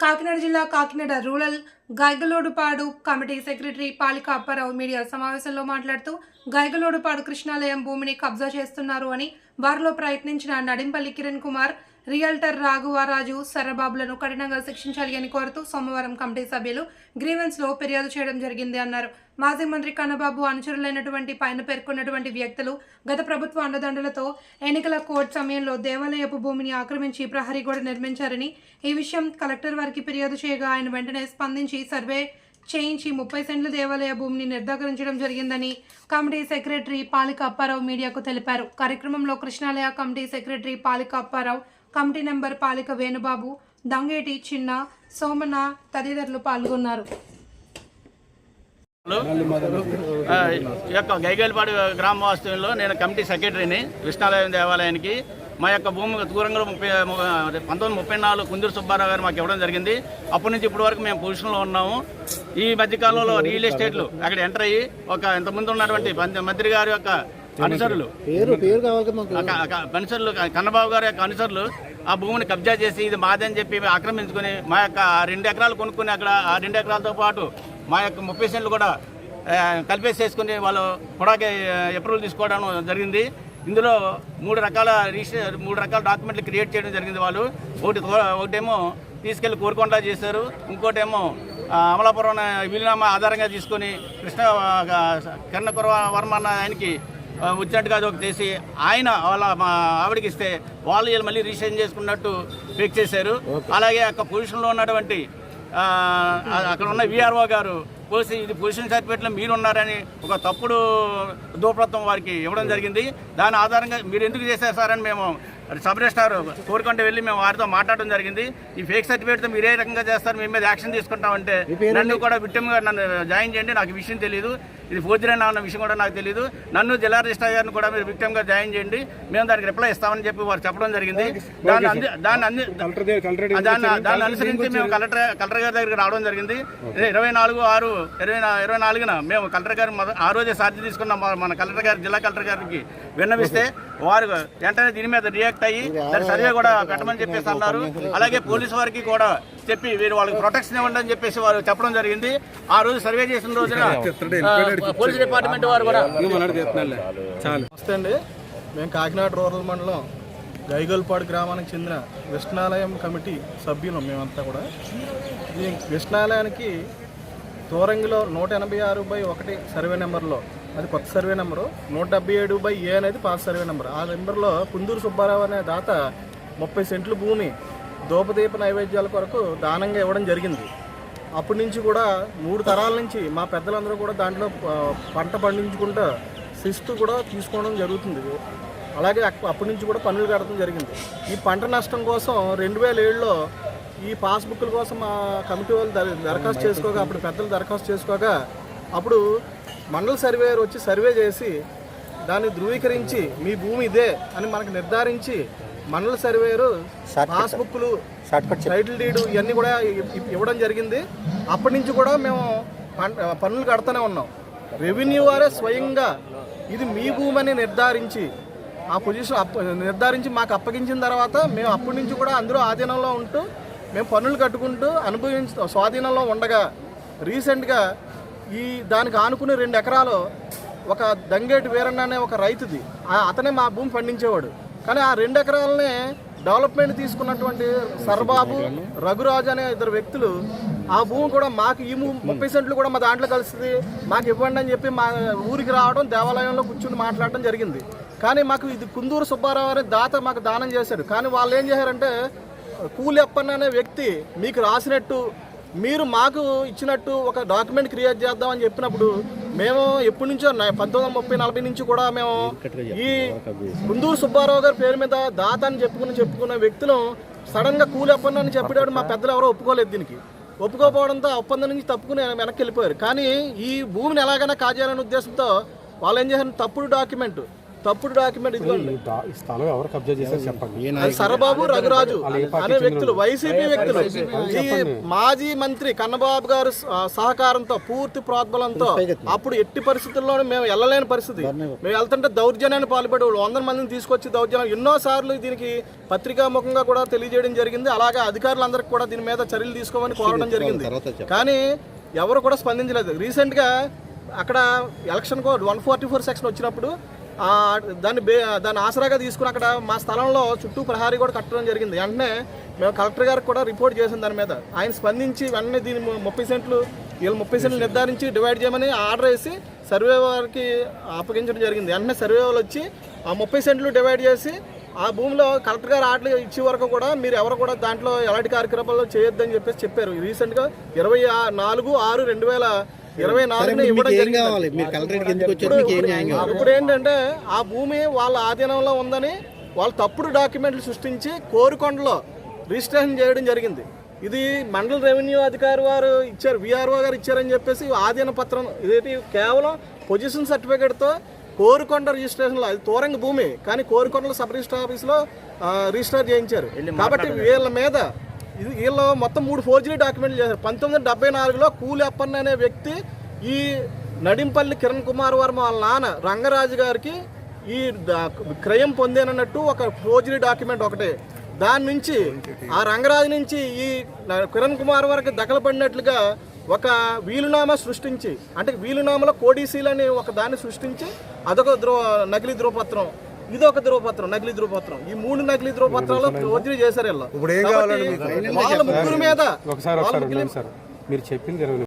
కాకినాడ జిల్లా Kakinada rural Gaigalodupadu committee secretary Palika Apparao media సమావేశంలో మాట్లాడుతూ గైగలోడుపాడు కృష్ణాలయం భూమిని కబ్జా చేస్తున్నారు అని వారిలో ప్రయత్నించిన నడింపల్లి కిరణ్ కుమార్ రియల్టర్ రాఘవరాజు సరబాబులను కఠినంగా శిక్షించాలి అని కోరుతూ సోమవారం కమిటీ సభ్యులు గ్రీవెన్స్లో ఫిర్యాదు చేయడం జరిగింది అన్నారు. మాజీ మంత్రి కన్నబాబు అనుచరులైనటువంటి పైన పేర్కొన్నటువంటి వ్యక్తులు గత ప్రభుత్వ అండదండలతో ఎన్నికల కోడ్ సమయంలో దేవాలయపు భూమిని ఆక్రమించి ప్రహరీ గోడ నిర్మించారని ఈ విషయం కలెక్టర్ వారికి ఫిర్యాదు చేయగా ఆయన వెంటనే స్పందించి సర్వే చేయించి ముప్పై సెంట్ల దేవాలయ భూమిని నిర్ధారించడం జరిగిందని కమిటీ సెక్రటరీ పాలిక అప్పారావు మీడియాకు తెలిపారు. కార్యక్రమంలో Krishnalaya committee secretary Palika Apparao committee member Palika Venubabu Dangeti Chinna Somana తదితరులు పాల్గొన్నారు. ఈ యొక్క గైగల్పాడు గ్రామవాస్తవంలో నేను కమిటీ సెక్రటరీని కృష్ణాలయం దేవాలయానికి మా యొక్క భూమి దూరంగా ముప్పై పంతొమ్మిది ముప్పై నాలుగు కుందూరు సుబ్బారావు గారు మాకు ఇవ్వడం జరిగింది. అప్పటి నుంచి ఇప్పటి వరకు మేము పొజిషన్లో ఉన్నాము. ఈ మధ్యకాలంలో రియల్ ఎస్టేట్లు అక్కడ ఎంటర్ అయ్యి ఒక ఇంతకుముందు ఉన్నటువంటి మంత్రి గారి యొక్క అనుసరులు అనుసరులు కన్నబాబు గారి యొక్క అనుసరులు ఆ భూమిని కబ్జా చేసి ఇది మాదని చెప్పి ఆక్రమించుకొని మా యొక్క ఆ రెండు ఎకరాలు కొనుక్కుని అక్కడ ఆ రెండు ఎకరాలతో పాటు మా యొక్క ముప్పై సెంట్లు కూడా కలిపేసేసుకుని వాళ్ళు పొడాకి అప్రూవల్ తీసుకోవడం జరిగింది. ఇందులో మూడు రకాల రిజిస్టర్ మూడు రకాల డాక్యుమెంట్లు క్రియేట్ చేయడం జరిగింది వాళ్ళు. ఒకటి ఒకటేమో తీసుకెళ్ళి కోరుకొండ చేశారు. ఇంకోటేమో అమలాపురం వీలునామా ఆధారంగా తీసుకొని కృష్ణ కిరణ్ కుర్వ వర్మ అన్న ఆయనకి అది ఒకటి చేసి ఆయన వాళ్ళ మా ఆవిడకి ఇస్తే వాళ్ళు వీళ్ళు మళ్ళీ రిజిస్ట్రేషన్ చేసుకున్నట్టు ఫేక్ చేశారు. అలాగే అక్కడ పొజిషన్లో ఉన్నటువంటి అక్కడ ఉన్న విఆర్ఓ గారు పోసి ఇది పొజిషన్ సర్టిఫికేట్లో మీరు ఉన్నారని ఒక తప్పుడు దూప్రత్వం వారికి ఇవ్వడం జరిగింది. దాని ఆధారంగా మీరు ఎందుకు చేశారు సార్ అని మేము సబ్ రిజిస్టార్ కోరుకుంటే వెళ్ళి మేము వారితో మాట్లాడడం జరిగింది. ఈ ఫేక్ సర్టిఫికేట్తో మీరు ఏ రకంగా చేస్తారు మేము మీద యాక్షన్ తీసుకుంటామంటే నన్ను కూడా విక్టిమ్గా నన్ను జాయిన్ చేయండి నాకు విషయం తెలియదు ఇది ఫోర్జరీ అన్న విషయం కూడా నాకు తెలియదు నన్ను జిల్లా రిజిస్టర్ గారిని కూడా మీరు విక్టిమ్గా జాయిన్ చేయండి. మేము దానికి రిప్లై ఇస్తామని చెప్పి వారు చెప్పడం జరిగింది. దాన్ని అంది దాన్ని అంది దాన్ని దాన్ని అనుసరించి మేము కలెక్టర్ కలెక్టర్ గారి దగ్గరికి రావడం జరిగింది. ఇరవై నాలుగు ఆరు ఇరవై ఇరవై నాలుగున మేము కలెక్టర్ గారు ఆ రోజే సాధ్య తీసుకున్న మన కలెక్టర్ గారు జిల్లా కలెక్టర్ గారికి విన్నవిస్తే వారు వెంటనే దీని మీద రియాక్ట్ అయ్యి దాని సర్వే కూడా పెట్టమని చెప్పేసి అన్నారు. అలాగే పోలీసు వారికి కూడా చెప్పి వీరు వాళ్ళకి ప్రొటెక్షన్ ఇవ్వండి అని చెప్పేసి వారు చెప్పడం జరిగింది. ఆ రోజు సర్వే చేసిన రోజున పోలీస్ డిపార్ట్మెంట్ వారు కూడా చాలు. నమస్తే అండి. మేము కాకినాడ రూరల్ మండలం గైగల్పాడు గ్రామానికి చెందిన విష్ణాలయం కమిటీ సభ్యులం మేమంతా కూడా. ఈ విష్ణాలయానికి దూరంగిలో నూట ఎనభై ఆరు బై ఒకటి సర్వే నెంబర్లో అది కొత్త సర్వే నెంబరు. నూట డెబ్బై ఏడు బై ఏ అనేది పాత సర్వే నెంబర్. ఆ నెంబర్లో కుందూరు సుబ్బారావు అనే దాత ముప్పై సెంట్లు భూమి దూపదీప నైవేద్యాల కొరకు దానంగా ఇవ్వడం జరిగింది. అప్పటి నుంచి కూడా మూడు తరాల నుంచి మా పెద్దలందరూ కూడా దాంట్లో పంట పండించుకుంటూ శిస్తు కూడా తీసుకోవడం జరుగుతుంది. అలాగే అప్పటి నుంచి కూడా పన్నులు కట్టడం జరిగింది. ఈ పంట నష్టం కోసం రెండు వేల ఏడులో ఈ పాస్బుక్ల కోసం మా కమిటీ వాళ్ళు దర- దరఖాస్తు చేసుకోగా అప్పుడు పెద్దలు దరఖాస్తు చేసుకోగా అప్పుడు మండల సర్వేయర్ వచ్చి సర్వే చేసి దాన్ని ధృవీకరించి మీ భూమి ఇదే అని మనకు నిర్ధారించి మండల సర్వేయరు పాస్బుక్లు టైటిల్ డీడ్ ఇవన్నీ కూడా ఇవ్వడం జరిగింది. అప్పటి నుంచి కూడా మేము పన్- పన్నులు కడుతూనే ఉన్నాం. రెవెన్యూ వారే స్వయంగా ఇది మీ భూమి అని నిర్ధారించి ఆ పొజిషన్ అప్ప నిర్ధారించి మాకు అప్పగించిన తర్వాత మేము అప్పటి నుంచి కూడా అందరూ ఆధీనంలో ఉంటూ మేము పన్నులు కట్టుకుంటూ అనుభవించ స్వాధీనంలో ఉండగా రీసెంట్గా ఈ దానికి ఆనుకునే రెండు ఎకరాలు ఒక దంగేటి వీరన్న అనే ఒక రైతుది. ఆ- అతనే మా భూమి పండించేవాడు. కానీ ఆ రెండు ఎకరాలనే డెవలప్మెంట్ తీసుకున్నటువంటి సర్బాబు రఘురాజు అనే ఇద్దరు వ్యక్తులు ఆ భూమి కూడా మాకు ఈ భూమి ముప్పై సెంట్లు కూడా మా దాంట్లో కలుస్తుంది. మాకు ఇవ్వండి అని చెప్పి మా ఊరికి రావడం దేవాలయంలో కూర్చుని మాట్లాడడం జరిగింది. కానీ మాకు ఇది కుందూరు సుబ్బారావు అనే దాత మాకు దానం చేశాడు. కానీ వాళ్ళు ఏం చేశారంటే కూలి అప్పన్న అనే వ్యక్తి మీకు రాసినట్టు మీరు మాకు ఇచ్చినట్టు ఒక డాక్యుమెంట్ క్రియేట్ చేద్దామని చెప్పినప్పుడు మేము ఎప్పటి నుంచో పంతొమ్మిది వందల ముప్పై నలభై నుంచి కూడా మేము ఈ కుందూరు సుబ్బారావు గారి పేరు మీద దాత అని చెప్పుకుని చెప్పుకున్న వ్యక్తులు సడన్గా కూలి ఒప్పందం అని చెప్పాడు మా పెద్దలు ఎవరో ఒప్పుకోలేదు దీనికి. ఒప్పుకోకపోవడంతో ఆ ఒప్పందం నుంచి తప్పుకుని వెనక్కి వెళ్ళిపోయారు. కానీ ఈ భూమిని ఎలాగైనా కాజేయాలనే ఉద్దేశంతో వాళ్ళు ఏం చేశారు? తప్పుడు డాక్యుమెంట్ తప్పుడు డాక్యుమెంట్ ఇదిగోండి. ఈ స్థలం ఎవరు కబ్జా చేశారు చెప్పండి. సరబాబు రఘురాజు అనే వ్యక్తులు వైసీపీ వ్యక్తులు. ఈ మాజీ మంత్రి కన్నబాబు గారు సహకారంతో పూర్తి ప్రోద్బలంతో అప్పుడు ఎట్టి పరిస్థితుల్లో మేము వెళ్ళలేని పరిస్థితి. మేము వెళ్తుంటే దౌర్జన్యాన్ని పాల్పడి వందల మందిని తీసుకొచ్చి దౌర్జన్యం ఎన్నో సార్లు దీనికి పత్రికాముఖంగా కూడా తెలియజేయడం జరిగింది. అలాగే అధికారులందరికీ కూడా దీని మీద చర్యలు తీసుకోమని కోరడం జరిగింది. కానీ ఎవరు కూడా స్పందించలేదు. రీసెంట్గా అక్కడ election code one forty four section వచ్చినప్పుడు దాన్ని బే దాన్ని ఆసరాగా తీసుకుని అక్కడ మా స్థలంలో చుట్టూ ప్రహారీ కూడా కట్టడం జరిగింది. వెంటనే మేము కలెక్టర్ గారికి కూడా రిపోర్ట్ చేసాం దాని మీద. ఆయన స్పందించి వెంటనే దీన్ని ము- ముప్పై సెంట్లు వీళ్ళు ముప్పై సెంట్లు నిర్ధారించి డివైడ్ చేయమని ఆర్డర్ వేసి సర్వే వారికి అప్పగించడం జరిగింది. వెంటనే సర్వే వచ్చి ఆ ముప్పై సెంట్లు డివైడ్ చేసి ఆ భూమిలో కలెక్టర్ గారు ఆర్డర్ ఇచ్చే వరకు కూడా మీరు ఎవరు కూడా దాంట్లో ఎలాంటి కార్యక్రమాలు చేయొద్దని చెప్పేసి చెప్పారు. రీసెంట్గా ఇరవై నాలుగు ఆరు రెండు వేల ఇరవై నాలుగున ఇవ్వడం ఏం జరిగింది. కావాలి మీరు కలెక్టరేట్కి ఎందుకు వచ్చారు? మీకు ఏం న్యాయం కావాలి? ఇప్పుడు ఏంటంటే ఆ భూమి వాళ్ళ ఆధీనంలో ఉందని వాళ్ళు తప్పుడు డాక్యుమెంట్లు సృష్టించి కోరుకొండలో రిజిస్ట్రేషన్ చేయడం జరిగింది. ఇది మండల రెవెన్యూ అధికారి వారు ఇచ్చారు విఆర్ఓ గారు ఇచ్చారని చెప్పేసి ఆధీన పత్రం ఇదేంటి? కేవలం పొజిషన్ సర్టిఫికేట్తో కోరుకొండ రిజిస్ట్రేషన్లో అది తోరంగ భూమి కానీ కోరుకొండలో సబ్ రిజిస్టర్ ఆఫీస్లో రిజిస్టర్ చేయించారు. కాబట్టి వీళ్ళ మీద ఇది వీళ్ళు మొత్తం మూడు ఫోర్జరీ డాక్యుమెంట్లు చేశారు. పంతొమ్మిది వందల డెబ్బై నాలుగులో కూలి అప్పన్న అనే వ్యక్తి ఈ నడింపల్లి కిరణ్ కుమార్ వర్మ వాళ్ళ నాన్న రంగరాజు గారికి ఈ క్రయం పొందేనన్నట్టు ఒక ఫోర్జరీ డాక్యుమెంట్ ఒకటే. దాని నుంచి ఆ రంగరాజు నుంచి ఈ కిరణ్ కుమార్ వరకు దఖలపడినట్లుగా ఒక వీలునామా సృష్టించి అంటే వీలునామలో కోడీసీలు అని ఒక దాన్ని సృష్టించి అదొక ద్రో నకిలీ ధ్రువపత్రం ఇది ఒక ధ్రువపత్రం నకిలీ ధ్రువపత్రం ఈ మూడు నకిలీ ధ్రువపత్రాలు ఫోర్జరీ చేశారు వీళ్ళు. ముగ్గురు మీద మీరు చెప్పింది